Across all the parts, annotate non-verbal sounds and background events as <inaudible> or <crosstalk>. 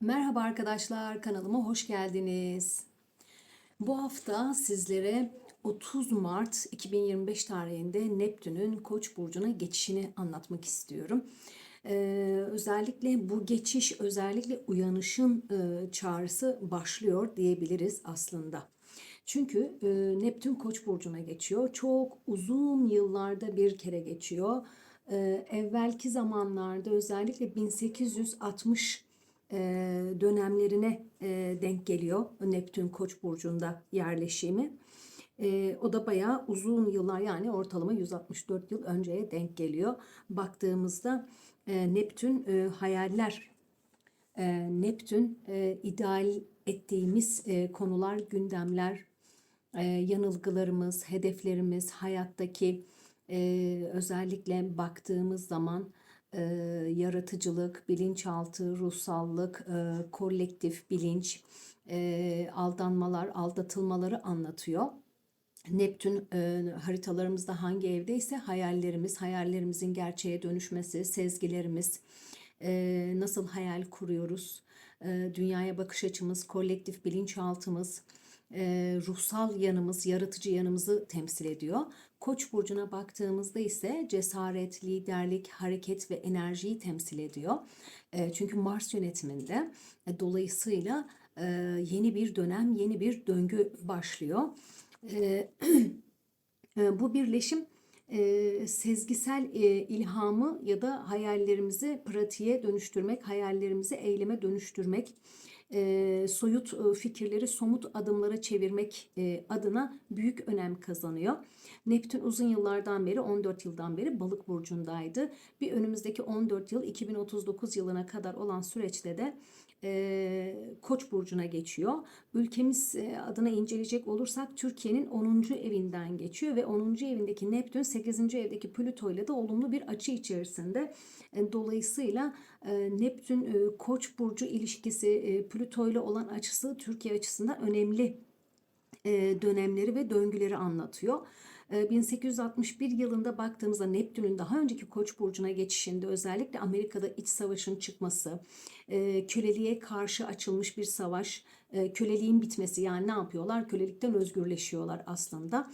Merhaba arkadaşlar, kanalıma hoş geldiniz. Bu hafta sizlere 30 Mart 2025 tarihinde Neptün'ün Koç burcuna geçişini anlatmak istiyorum. Ee, özellikle bu geçiş özellikle uyanışın e, çağrısı başlıyor diyebiliriz aslında. Çünkü e, Neptün Koç burcuna geçiyor. Çok uzun yıllarda bir kere geçiyor. Ee, evvelki zamanlarda özellikle 1860 e, dönemlerine e, denk geliyor Neptün Koç burcunda yerleşimi. E, o da bayağı uzun yıllar yani ortalama 164 yıl önceye denk geliyor. Baktığımızda e, Neptün e, hayaller, e, Neptün e, ideal ettiğimiz e, konular, gündemler, e, yanılgılarımız, hedeflerimiz, hayattaki e, özellikle baktığımız zaman e, yaratıcılık, bilinçaltı, ruhsallık, e, kolektif bilinç, e, aldanmalar, aldatılmaları anlatıyor. Neptün e, haritalarımızda hangi evdeyse hayallerimiz, hayallerimizin gerçeğe dönüşmesi, sezgilerimiz, e, nasıl hayal kuruyoruz, e, dünyaya bakış açımız, kolektif bilinçaltımız, e, ruhsal yanımız, yaratıcı yanımızı temsil ediyor. Koç burcuna baktığımızda ise cesaret, liderlik, hareket ve enerjiyi temsil ediyor. E, çünkü Mars yönetiminde e, dolayısıyla e, yeni bir dönem, yeni bir döngü başlıyor. <clears throat> Bu birleşim e, sezgisel e, ilhamı ya da hayallerimizi pratiğe dönüştürmek, hayallerimizi eyleme dönüştürmek, e, soyut e, fikirleri somut adımlara çevirmek e, adına büyük önem kazanıyor. Neptün uzun yıllardan beri 14 yıldan beri balık burcundaydı. Bir önümüzdeki 14 yıl 2039 yılına kadar olan süreçte de e, Koç burcuna geçiyor. Ülkemiz adına inceleyecek olursak Türkiye'nin 10. evinden geçiyor ve 10. evindeki Neptün 8. evdeki Plüto ile de olumlu bir açı içerisinde. E, dolayısıyla e, Neptün e, Koç burcu ilişkisi e, Plüto ile olan açısı Türkiye açısından önemli e, dönemleri ve döngüleri anlatıyor. 1861 yılında baktığımızda Neptün'ün daha önceki Koç burcuna geçişinde özellikle Amerika'da iç savaşın çıkması, köleliğe karşı açılmış bir savaş, köleliğin bitmesi yani ne yapıyorlar? Kölelikten özgürleşiyorlar aslında.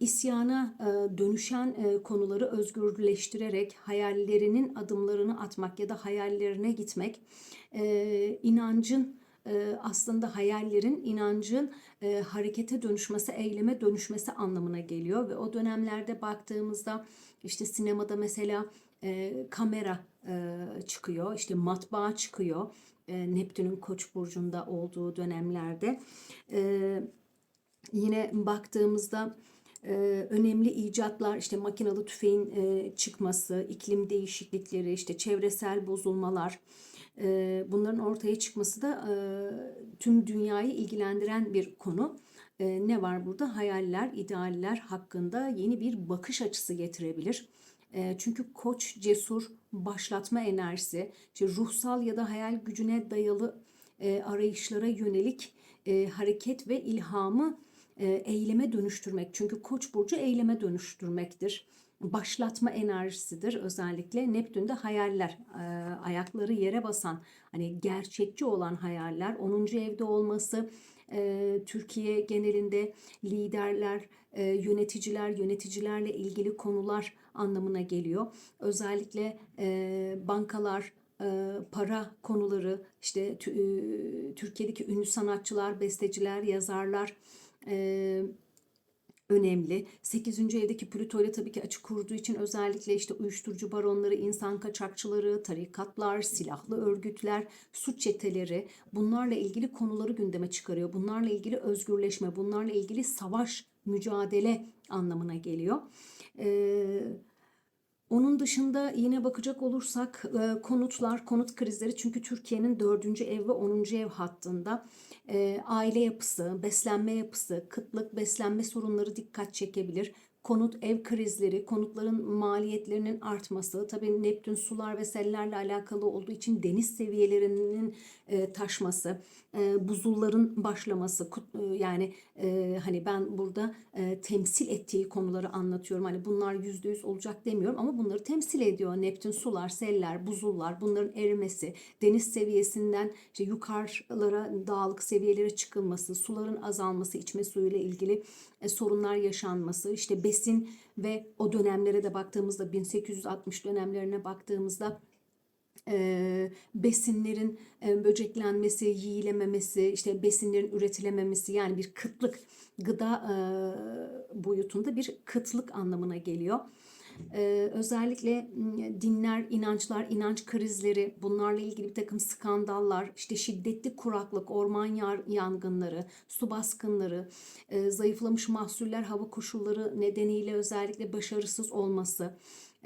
İsyana dönüşen konuları özgürleştirerek hayallerinin adımlarını atmak ya da hayallerine gitmek, inancın aslında hayallerin, inancın harekete dönüşmesi, eyleme dönüşmesi anlamına geliyor ve o dönemlerde baktığımızda işte sinemada mesela kamera çıkıyor, işte matbaa çıkıyor. E, Neptün'ün Koç burcunda olduğu dönemlerde. Yine baktığımızda önemli icatlar işte makinalı tüfeğin çıkması, iklim değişiklikleri, işte çevresel bozulmalar, bunların ortaya çıkması da tüm dünyayı ilgilendiren bir konu. Ne var burada? Hayaller, idealler hakkında yeni bir bakış açısı getirebilir. Çünkü koç cesur, başlatma enerjisi, işte ruhsal ya da hayal gücüne dayalı arayışlara yönelik hareket ve ilhamı eyleme dönüştürmek. Çünkü koç burcu eyleme dönüştürmektir başlatma enerjisidir özellikle. Neptün'de hayaller, e, ayakları yere basan, hani gerçekçi olan hayaller, 10. evde olması, e, Türkiye genelinde liderler, e, yöneticiler, yöneticilerle ilgili konular anlamına geliyor. Özellikle bankalar, para konuları, işte Türkiye'deki ünlü sanatçılar, besteciler, yazarlar, önemli. 8. evdeki Plüto ile tabii ki açık kurduğu için özellikle işte uyuşturucu baronları, insan kaçakçıları, tarikatlar, silahlı örgütler, suç çeteleri bunlarla ilgili konuları gündeme çıkarıyor. Bunlarla ilgili özgürleşme, bunlarla ilgili savaş, mücadele anlamına geliyor. Ee, onun dışında yine bakacak olursak e, konutlar, konut krizleri çünkü Türkiye'nin 4. ev ve 10. ev hattında e, aile yapısı, beslenme yapısı, kıtlık, beslenme sorunları dikkat çekebilir. Konut, ev krizleri, konutların maliyetlerinin artması, tabii Neptün sular ve sellerle alakalı olduğu için deniz seviyelerinin e, taşması, e, buzulların başlaması, kut- e, yani e, hani ben burada e, temsil ettiği konuları anlatıyorum. Hani bunlar yüzde yüz olacak demiyorum ama bunları temsil ediyor. Neptün sular, seller, buzullar, bunların erimesi, deniz seviyesinden işte yukarılara, dağlık seviyelere çıkılması, suların azalması, içme suyuyla ilgili e, sorunlar yaşanması, işte besin ve o dönemlere de baktığımızda 1860 dönemlerine baktığımızda e, besinlerin e, böceklenmesi, yiyilememesi, işte besinlerin üretilememesi yani bir kıtlık gıda e, boyutunda bir kıtlık anlamına geliyor. E, özellikle m, dinler, inançlar, inanç krizleri, bunlarla ilgili bir takım skandallar, işte şiddetli kuraklık, orman yangınları, su baskınları, e, zayıflamış mahsuller, hava koşulları nedeniyle özellikle başarısız olması,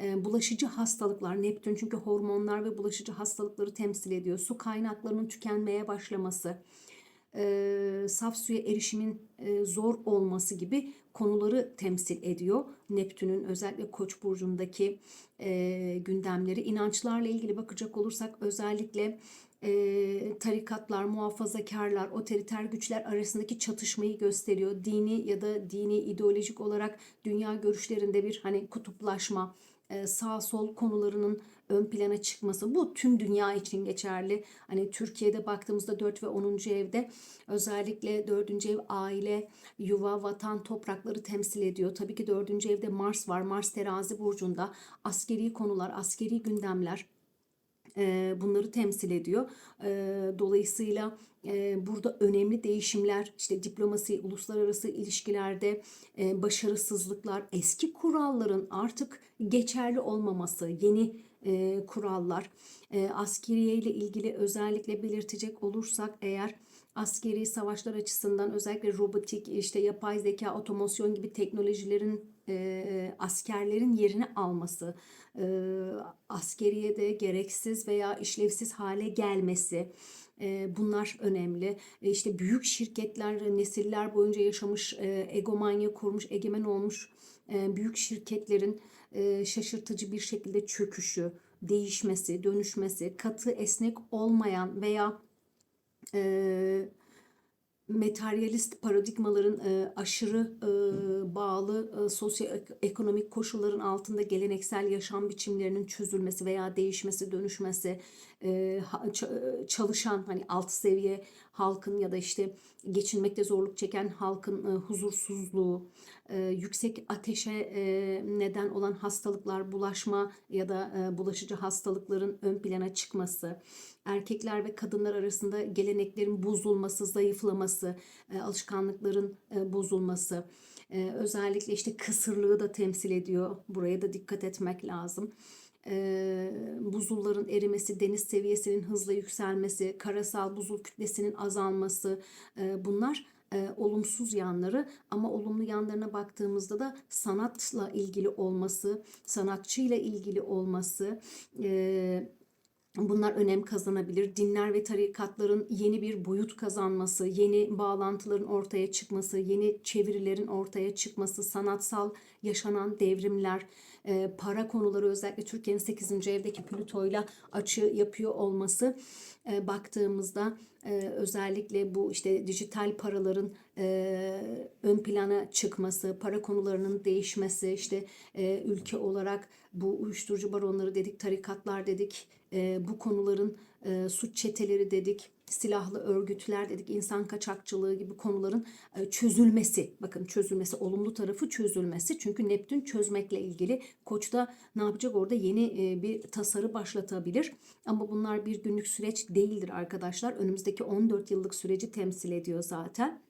e, bulaşıcı hastalıklar, Neptün çünkü hormonlar ve bulaşıcı hastalıkları temsil ediyor. Su kaynaklarının tükenmeye başlaması, e, saf suya erişimin zor olması gibi konuları temsil ediyor. Neptün'ün özellikle Koç burcundaki e, gündemleri. İnançlarla ilgili bakacak olursak özellikle e, tarikatlar, muhafazakarlar, otoriter güçler arasındaki çatışmayı gösteriyor. Dini ya da dini ideolojik olarak dünya görüşlerinde bir hani kutuplaşma, sağ sol konularının ön plana çıkması bu tüm dünya için geçerli. Hani Türkiye'de baktığımızda 4 ve 10. evde özellikle 4. ev aile, yuva, vatan, toprakları temsil ediyor. Tabii ki 4. evde Mars var. Mars terazi burcunda askeri konular, askeri gündemler bunları temsil ediyor. Dolayısıyla burada önemli değişimler işte diplomasi, uluslararası ilişkilerde başarısızlıklar, eski kuralların artık geçerli olmaması, yeni kurallar, e, askeriye ile ilgili özellikle belirtecek olursak eğer askeri savaşlar açısından özellikle robotik, işte yapay zeka, otomasyon gibi teknolojilerin e, askerlerin yerini alması, e, askeriyede gereksiz veya işlevsiz hale gelmesi, bunlar önemli. E, işte büyük şirketler nesiller boyunca yaşamış, egomanya kurmuş, egemen olmuş büyük şirketlerin şaşırtıcı bir şekilde çöküşü, değişmesi, dönüşmesi, katı, esnek olmayan veya materyalist paradigmaların aşırı bağlı e, sosyoekonomik koşulların altında geleneksel yaşam biçimlerinin çözülmesi veya değişmesi, dönüşmesi, e, ç- çalışan hani alt seviye halkın ya da işte geçinmekte zorluk çeken halkın e, huzursuzluğu, e, yüksek ateşe e, neden olan hastalıklar, bulaşma ya da e, bulaşıcı hastalıkların ön plana çıkması, erkekler ve kadınlar arasında geleneklerin bozulması, zayıflaması, e, alışkanlıkların e, bozulması, e, özellikle işte kısırlığı da temsil ediyor. Buraya da dikkat etmek lazım. E, buzulların erimesi, deniz seviyesinin hızla yükselmesi, karasal buzul kütlesinin azalması, e, bunlar e, olumsuz yanları ama olumlu yanlarına baktığımızda da sanatla ilgili olması, sanatçıyla ilgili olması, e, Bunlar önem kazanabilir. Dinler ve tarikatların yeni bir boyut kazanması, yeni bağlantıların ortaya çıkması, yeni çevirilerin ortaya çıkması, sanatsal yaşanan devrimler, e, para konuları özellikle Türkiye'nin 8. evdeki Plüto'yla açı yapıyor olması e, baktığımızda e, özellikle bu işte dijital paraların ön plana çıkması, para konularının değişmesi, işte ülke olarak bu uyuşturucu baronları dedik, tarikatlar dedik, e, bu konuların e, suç çeteleri dedik, silahlı örgütler dedik, insan kaçakçılığı gibi konuların e, çözülmesi. Bakın çözülmesi, olumlu tarafı çözülmesi. Çünkü Neptün çözmekle ilgili. Koç'ta ne yapacak orada yeni e, bir tasarı başlatabilir. Ama bunlar bir günlük süreç değildir arkadaşlar. Önümüzdeki 14 yıllık süreci temsil ediyor zaten.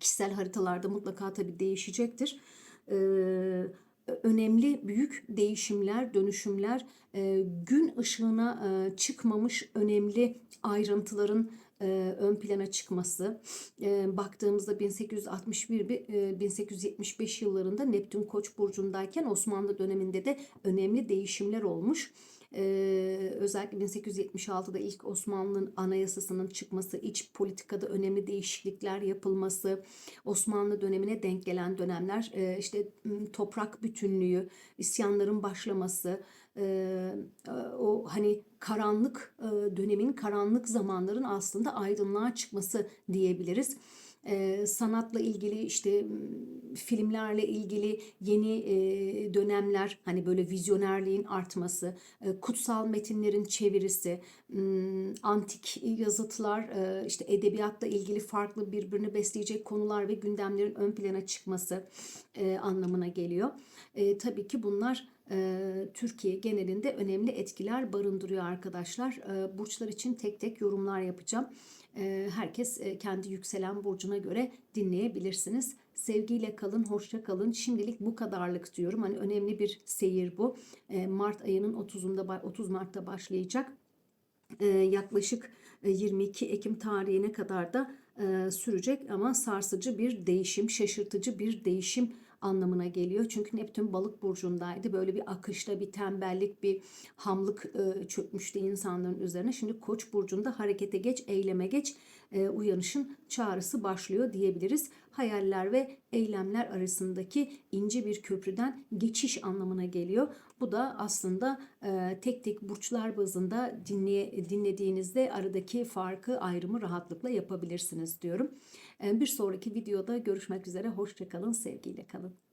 Kişisel haritalarda mutlaka tabii değişecektir. Ee, önemli büyük değişimler, dönüşümler, e, gün ışığına e, çıkmamış önemli ayrıntıların e, ön plana çıkması. Baktığımızda 1861 bir, e, 1875 yıllarında Neptün Koç burcundayken Osmanlı döneminde de önemli değişimler olmuş. E, özellikle 1876'da ilk Osmanlı'nın anayasasının çıkması, iç politikada önemli değişiklikler yapılması, Osmanlı dönemine denk gelen dönemler, e, işte toprak bütünlüğü, isyanların başlaması, e, e, o hani karanlık e, dönemin karanlık zamanların aslında aydınlığa çıkması diyebiliriz. E, sanatla ilgili işte filmlerle ilgili yeni e, dönemler hani böyle vizyonerliğin artması, kutsal metinlerin çevirisi, antik yazıtlar, işte edebiyatla ilgili farklı birbirini besleyecek konular ve gündemlerin ön plana çıkması anlamına geliyor. Tabii ki bunlar Türkiye genelinde önemli etkiler barındırıyor arkadaşlar. Burçlar için tek tek yorumlar yapacağım. Herkes kendi yükselen burcuna göre dinleyebilirsiniz. Sevgiyle kalın, hoşça kalın. Şimdilik bu kadarlık diyorum. Hani önemli bir seyir bu. Mart ayının 30'unda ba- 30 Mart'ta başlayacak. Yaklaşık e, 22 Ekim tarihine kadar da sürecek ama sarsıcı bir değişim, şaşırtıcı bir değişim anlamına geliyor. Çünkü Neptün balık burcundaydı. Böyle bir akışta bir tembellik, bir hamlık e, çökmüştü insanların üzerine. Şimdi Koç burcunda harekete geç, eyleme geç, e, uyanışın çağrısı başlıyor diyebiliriz. Hayaller ve eylemler arasındaki ince bir köprüden geçiş anlamına geliyor. Bu da aslında e, tek tek burçlar bazında dinleye, dinlediğinizde aradaki farkı, ayrımı rahatlıkla yapabilirsiniz diyorum. E, bir sonraki videoda görüşmek üzere. Hoşçakalın, sevgiyle kalın.